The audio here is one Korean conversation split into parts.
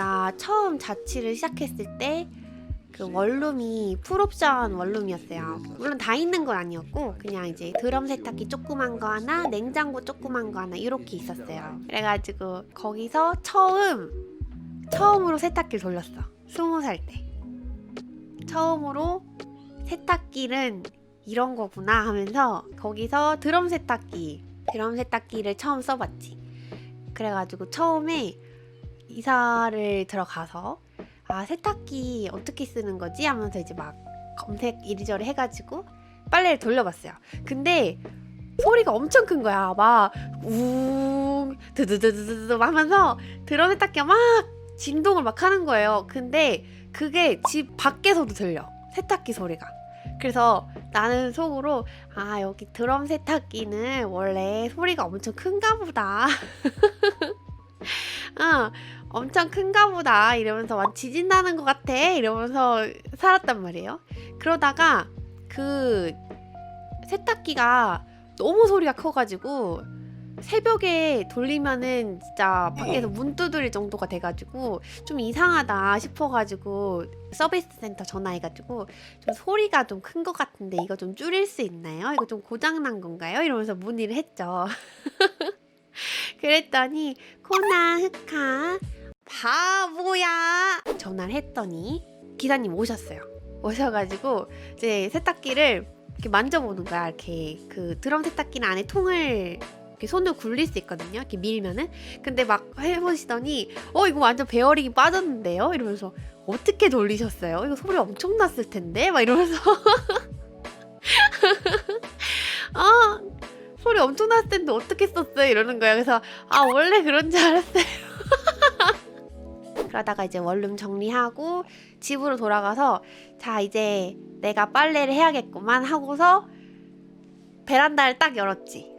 제가 처음 자취를 시작했을 때 그 원룸이 풀옵션 원룸이었어요. 물론 다 있는 건 아니었고 그냥 이제 드럼 세탁기 조그만 거 하나, 냉장고 조그만 거 하나 이렇게 있었어요. 그래가지고 거기서 처음 처음으로 세탁기를 돌렸어. 스무 살 때. 처음으로 세탁기는 이런 거구나 하면서 거기서 드럼 세탁기, 드럼 세탁기를 처음 써봤지. 그래가지고 처음에 이사를 들어가서 아 세탁기 어떻게 쓰는 거지 하면서 이제 막 검색 이리저리 해가지고 빨래를 돌려봤어요. 근데 소리가 엄청 큰 거야. 막 웅 드드드드드 하면서 드럼 세탁기가 막 진동을 막 하는 거예요. 근데 그게 집 밖에서도 들려. 세탁기 소리가. 그래서 나는 속으로 아 여기 드럼 세탁기는 원래 소리가 엄청 큰가 보다. 아 엄청 큰가 보다 이러면서 완 지진 나는 것 같아 이러면서 살았단 말이에요. 그러다가 그 세탁기가 너무 소리가 커가지고 새벽에 돌리면은 진짜 밖에서 문 두드릴 정도가 돼가지고 좀 이상하다 싶어가지고 서비스 센터 전화해가지고 좀 소리가 좀 큰 것 같은데 이거 좀 줄일 수 있나요? 이거 좀 고장 난 건가요? 이러면서 문의를 했죠. 그랬더니 코나 흑카 바보야 전화를 했더니 기사님 오셨어요. 오셔가지고 이제 세탁기를 이렇게 만져보는 거야. 이렇게 그 드럼 세탁기는 안에 통을 이렇게 손으로 굴릴 수 있거든요. 이렇게 밀면은. 근데 막 해보시더니 어 이거 완전 베어링이 빠졌는데요. 이러면서 어떻게 돌리셨어요? 이거 소리 엄청 났을 텐데 막 이러면서 엄청 났을 텐데 어떻게 썼어요? 이러는 거야. 그래서 아 원래 그런 줄 알았어요. 그러다가 이제 원룸 정리하고 집으로 돌아가서 자 이제 내가 빨래를 해야겠구만 하고서 베란다를 딱 열었지.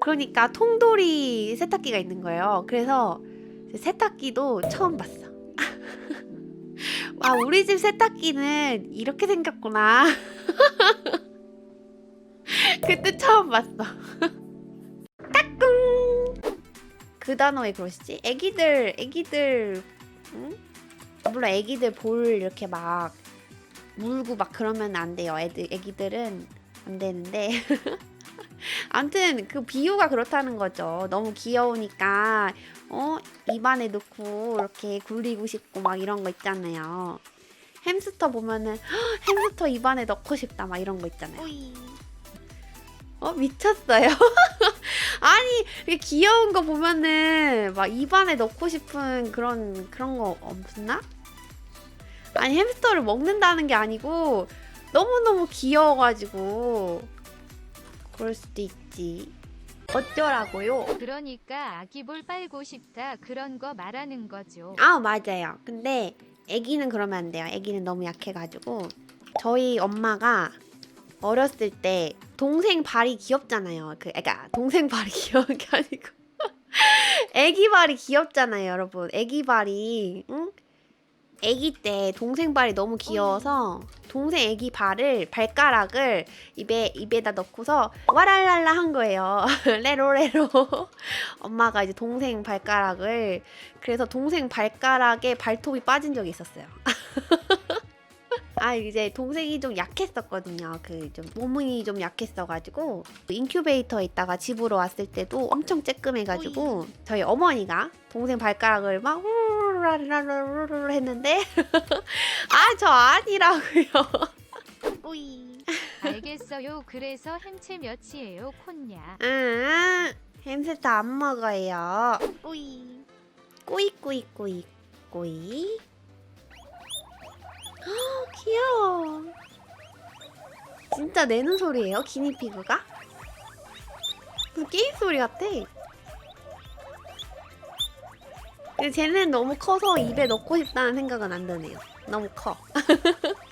그러니까 통돌이 세탁기가 있는 거예요. 그래서 세탁기도 처음 봤어. 와 우리 집 세탁기는 이렇게 생겼구나. 그때 처음 봤어. 까꿍. 그 단어에 그러시지? 애기들, 애기들, 응? 물론 애기들 볼 이렇게 막 물고 막 그러면 안 돼요. 애들, 애기들은 안 되는데. 아무튼 그 비유가 그렇다는 거죠. 너무 귀여우니까 어 입안에 넣고 이렇게 굴리고 싶고 막 이런 거 있잖아요. 햄스터 보면은 "헉, 햄스터 입안에 넣고 싶다 막 이런 거 있잖아요. 어 미쳤어요. 아니 이렇게 귀여운 거 보면은 막 입안에 넣고 싶은 그런 그런 거 없나? 아니 햄스터를 먹는다는 게 아니고 너무 너무 귀여워가지고 그럴 수도 있지. 어쩌라고요? 그러니까 아기볼 빨고 싶다 그런 거 말하는 거죠. 아 맞아요. 근데 아기는 그러면 안 돼요. 아기는 너무 약해가지고 저희 엄마가 어렸을 때 동생 발이 귀엽잖아요. 그 그러니까 동생 발이 귀여운 게 아니고 아기 발이 귀엽잖아요, 여러분. 아기 발이 응? 아기 때 동생 발이 너무 귀여워서 동생 아기 발을 발가락을 입에 입에다 넣고서 와랄랄라 한 거예요. 레로레로. 엄마가 이제 동생 발가락을 그래서 동생 발가락에 발톱이 빠진 적이 있었어요. 아 이제 동생이 좀 약했었거든요. 그 좀 몸이 좀 약했어가지고 인큐베이터에 있다가 집으로 왔을 때도 엄청 쬐끔해가지고 저희 어머니가 동생 발가락을 막 우르르르르르 했는데 아 저 아니라고요. 오이. 알겠어요. 그래서 햄채 몇이에요, 콘냐? 아 햄스터 안 먹어요. 오이. 꼬이 꼬이 꼬이 꼬이. 아, 귀여워. 진짜 내는 소리예요, 기니피그가? 그 게임 소리 같아. 근데 쟤는 너무 커서 입에 넣고 싶다는 생각은 안 드네요. 너무 커.